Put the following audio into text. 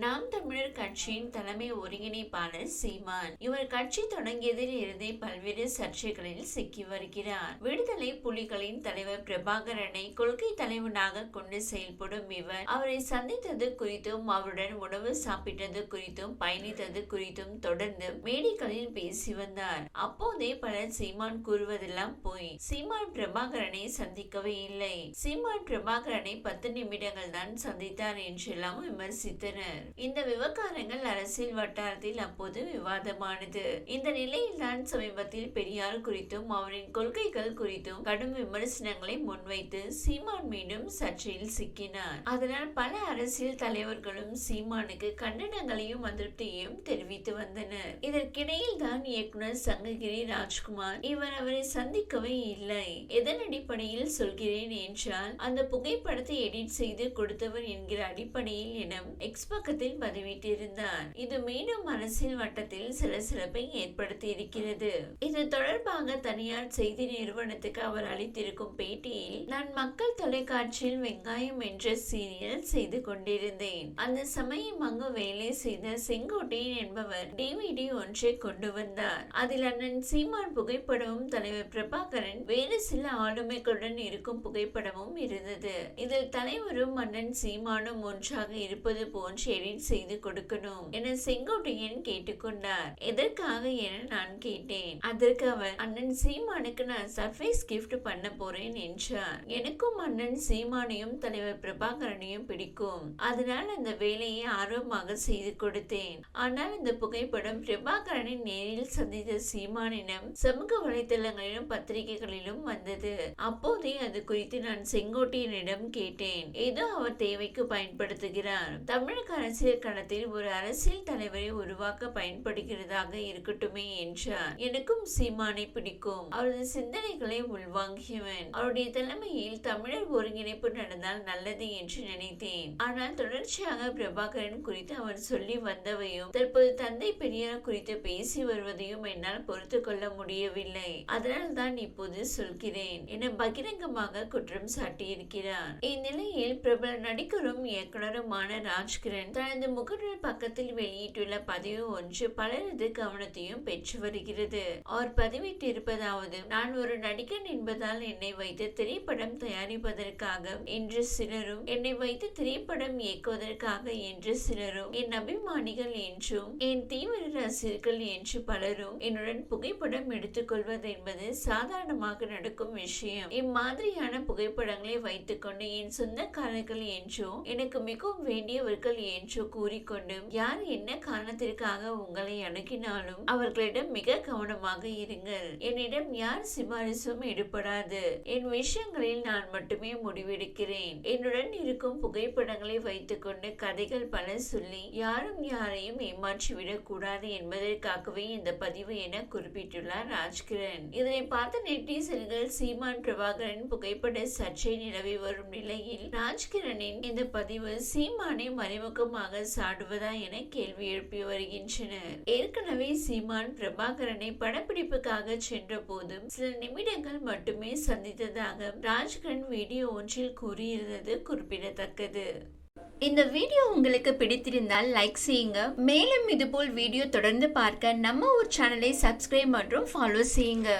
நாம் தமிழர் கட்சியின் தலைமை ஒருங்கிணைப்பாளர் சீமான். இவர் கட்சி தொடங்கியதில் இருந்தே பல்வேறு சர்ச்சைகளில் சிக்கி வருகிறார். விடுதலை புலிகளின் தலைவர் பிரபாகரனை கொள்கை தலைவனாக கொண்டு செயல்படும் இவர் அவரை சந்தித்தது குறித்தும் அவருடன் உணவு சாப்பிட்டது குறித்தும் பயணித்தது குறித்தும் தொடர்ந்து மேடைகளில் பேசி வந்தார். அப்போதே பலர் சீமான் கூறுவதெல்லாம் போய். சீமான் பிரபாகரனை சந்திக்கவே இல்லை. சீமான் பிரபாகரனை பத்து நிமிடங்கள் தான் சந்தித்தார் என்றெல்லாம் விமர்சித்தனர். இந்த விவகாரங்கள் அரசியல் வட்டாரத்தில் அப்போது விவாதமானது. இந்த நிலையில் தான் சமீபத்தில் பெரியார் குறித்தும் அவரின் கொள்கைகள் குறித்தும் கடும் விமர்சனங்களை முன்வைத்து சீமான் மீண்டும் சர்ச்சையில் சிக்கினார். அதனால் பல அரசியல் தலைவர்களும் சீமானுக்கு கண்டனங்களையும் அதிருப்தியையும் தெரிவித்து வந்தனர். இதற்கிடையில் தான் இயக்குனர் சங்ககிரி ராஜ்குமார் இவர் அவரை சந்திக்கவே இல்லை. எதன் அடிப்படையில் சொல்கிறேன் என்றால் அந்த புகைப்படத்தை எடிட் செய்து கொடுத்தவர் என்கிற அடிப்படையில் என எக்ஸ் பக்கத்தில் வட்டத்தில் பதிவிட்டிருந்தார் இது மீண்டும் அரசியல் வட்டத்தில் சிலசிலப்பை ஏற்படுத்தி இருக்கிறது இது தொடர்பாக தனியார் செய்தி நிறுவனத்துக்கு அவர் அளித்திருக்கும் பேட்டியில் நான் மக்கள் தொலைக்காட்சியில் வெங்காயம் என்ற சீரியல் செய்து கொண்டிருந்தேன். அந்த சமயம் அங்கு வேலை செய்த செங்கோட்டையன் என்பவர் டிவிடி ஒன்றை கொண்டு வந்தார். அதில் அண்ணன் சீமான் புகைப்படமும் தலைவர் பிரபாகரன் வேறு சில ஆளுமைகளுடன் இருக்கும் புகைப்படமும் இருந்தது. இதில் தலைவரும் அண்ணன் சீமானும் ஒன்றாக இருப்பது போன்ற எடிட் செய்து கொடுக்கணும். என செங்கோட்டையன் கேட்டுக்கொண்டார். எதற்காக என நான் கேட்டேன். அதற்கு அவர் அண்ணன் சீமானுக்கு நான் சர்ப்ரைஸ் கிஃப்ட் பண்ண போறேன் என்றார் எனக்கும் அண்ணன் சீமானையும் தலைவர் பிரபாகரனையும் பிடிக்கும். அதனால் அந்த வேலையை ஆர்வமாக செய்து கொடுத்தேன். ஆனால் இந்த புகைப்படம் பிரபாகரனை நேரில் சந்தித்த சீமானிடம் சமூக வலைதளங்களிலும் பத்திரிகைகளிலும் வந்தது. அப்போதே அது குறித்து நான் செங்கோட்டையனிடம் கேட்டேன். ஏதோ அவர் தேவைக்கு பயன்படுத்துகிறார். தமிழக அரசியல் களத்தில் ஒரு அரசியல் தலைவரை உருவாக்க பயன்படுகிறதாக இருக்கட்டுமே என்றார். எனக்கும் சீமானை பிடிக்கும். அவரது சிந்தனைகளை உள்வாங்கியவன். அவருடைய தலைமையில் தமிழர் ஒருங்கிணைப்பு நடந்தால் நல்லது என்று நினைத்தேன். ஆனால் தொடர்ச்சியாக பிரபாகரன் குறித்து அவர் சொல்லி வந்தவையும் தற்போது தந்தை பெரியார் குறித்து பேசி வருவதையும் என்னால் பொறுத்து கொள்ள முடியவில்லை. அதனால் தான் இப்போது சொல்கிறேன் என பகிரங்கமாக குற்றம் சாட்டியிருக்கிறார். இந்நிலையில் பிரபல நடிகரும் இயக்குனருமான ராஜ்கிரண் தனது முகநூல் பக்கத்தில் வெளியிட்டுள்ள பதிவு ஒன்று பலரது கவனத்தையும் பெற்று வருகிறது. அவர் பதிவிட்டிருப்பதாவது நான் ஒரு நடிகன் என்பதால் என்னை வைத்து திரைப்படம் தயாரிப்பதற்காக என்று சிலரும் என்னை வைத்து திரைப்படம் இயக்குவதற்காக என்று சிலரும் என் அபிமானிகள் என்றும் என் தீவிர ரசிகர்கள் என்று பலரும் என்னுடன் புகைப்படம் எடுத்துக்கொள்வது என்பது சாதாரணமாக நடக்கும் விஷயம். இம்மாதிரியான புகைப்படங்களை வைத்துக்கொண்டு என் சொந்தக்காரர்கள் என்றும் எனக்கு மிகவும் வேண்டியவர்கள் என்று கூறிக்கொண்டும் யார் என்ன காரணத்திற்காக உங்களை அணுகினாலும் அவர்களிடம் மிக கவனமாக இருங்கள். என்னிடம் யார் சிபாரிசும் எடுப்படாது என் விஷயங்களில் நான் மட்டுமே முடிவெடுக்கிறேன். என்னுடன் இருக்கும் புகைப்படங்களை வைத்துக்கொண்டு கதைகள் பல சொல்லி யாரும் யாரையும் ஏமாற்றிவிடக் கூடாது என்பதற்காகவே இந்த பதிவு என குறிப்பிட்டுள்ளார் ராஜ்கிரண். இதனை பார்த்த நெட்டிசன்கள் சீமான் பிரபாகரன் புகைப்பட சர்ச்சை நிலவி வரும் நிலையில் ராஜ்கிரனின் இந்த பதிவு சீமானை மறைமுகமாக சாடுவதா என கேள்வி எழுப்பி வருகின்றனர் ஏற்கனவே சீமான் பிரபாகரனை படப்பிடிப்புக்காக சென்ற போதும் சில நிமிடங்கள் மட்டுமே சந்தித்ததாக ராஜ்கண் வீடியோ ஒன்றில் கூறியிருந்தது குறிப்பிடத்தக்கது. இந்த வீடியோ உங்களுக்கு பிடித்திருந்தால் லைக் செய்யுங்க. மேலும் இதுபோல் வீடியோ தொடர்ந்து பார்க்க நம்ம ஊர் சேனலை சப்ஸ்கிரைப் மற்றும் ஃபாலோ செய்யுங்க.